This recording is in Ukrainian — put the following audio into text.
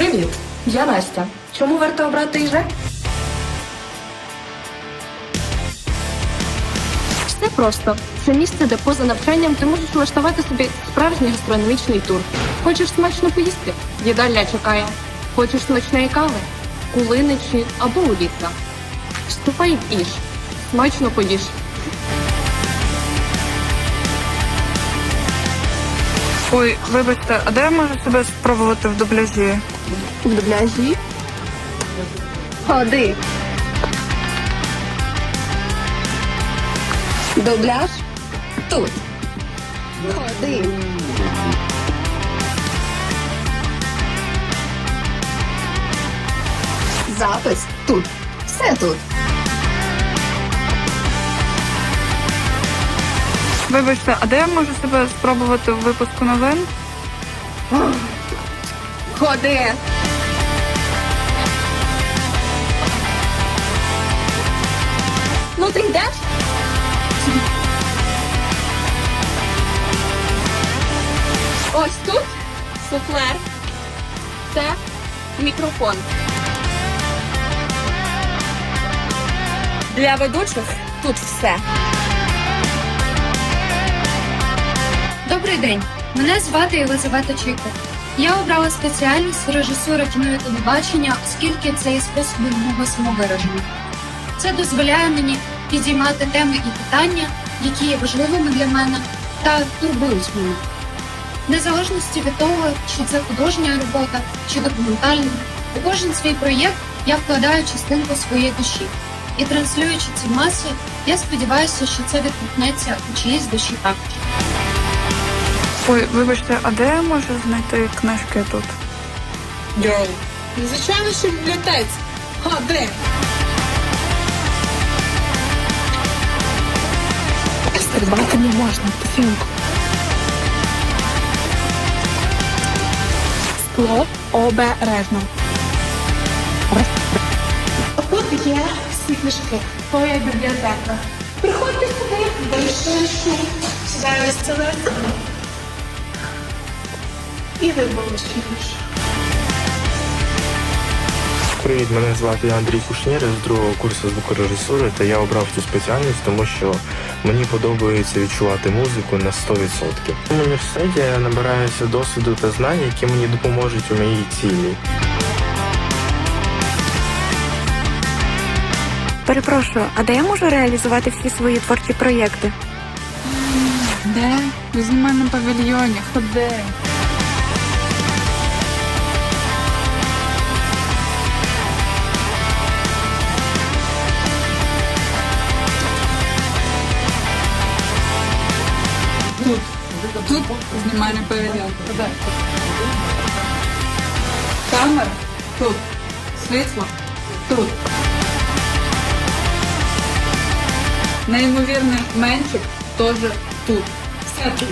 Привіт, я Настя. Чому варто обрати ІЖ? Все просто. Це місце, де поза навчанням ти можеш влаштувати собі справжній гастрономічний тур. Хочеш смачно поїсти? Їдальня чекає. Хочеш смачної кави? Кулиничі або улітка. Вступай в іж. Смачно поїж. Ой, вибачте, а де я можу себе спробувати в дубляжі? В дубляжі. Ходи. Дубляж тут. Ходи. Запис тут. Все тут. Вибачте, а де я можу себе спробувати в випуску новин? Ходи. Ну ти йдеш? Ось тут суфлер. Це мікрофон. Для ведучих тут все. Добрий день. Мене звати Єлизавета Чайко. Я обрала спеціальність режисура кіно і телебачення, оскільки це є способом мого самовираження. Це дозволяє мені підіймати теми і питання, які є важливими для мене та турбують мене. Незалежності від того, чи це художня робота, чи документальна, у кожен свій проєкт я вкладаю частинку своєї душі. І транслюючи ці маси, я сподіваюся, що це відгукнеться у чиїсь душі також. Ой, вибачте, а де я можу знайти книжки тут? Йоу. Звичайно, що в бібліотеці. А де? Стрибати не можна, Тихенько. Скло обережно. Тут є всі книжки. То є бібліотека. Приходьте сюди, бережте шум, сідаю стілець. І ви будете Привіт, мене звати Андрій Кушнір з другого курсу звукорежисури, та я обрав цю спеціальність, тому що мені подобається відчувати музику на 100%. В університеті я набираюся досвіду та знань, які мені допоможуть у моїй цілі. Перепрошую, а де я можу реалізувати всі свої творчі проєкти? Де? Візьми на павільйоні, ходи. Тут знімай на павільйон. Камера тут. Світло тут. Неймовірний менчик теж тут. Все тут.